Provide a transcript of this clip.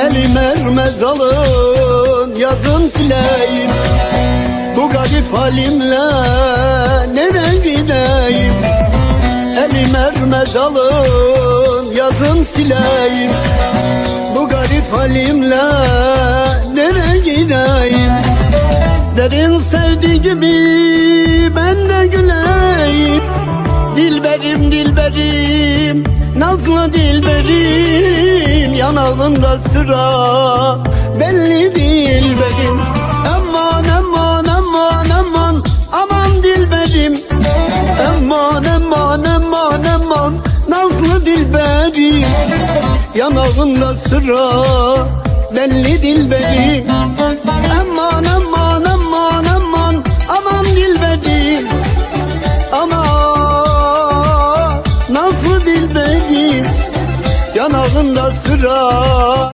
Elim ermez alın yazın sileyim. Bu garip halimle nereye gideyim? Elim ermez alın yazın sileyim. Bu garip halimle nereye gideyim? Derin sevdiği gibi ben de güleyim. Dilberim dilberim Nazlı dilberim Yanağında sıra. Belli dilberim Aman aman aman aman. Aman dilberim. Aman aman aman aman. Nazlı dilberim. Yanağında sıra. Belli dilberim Yanağında sıra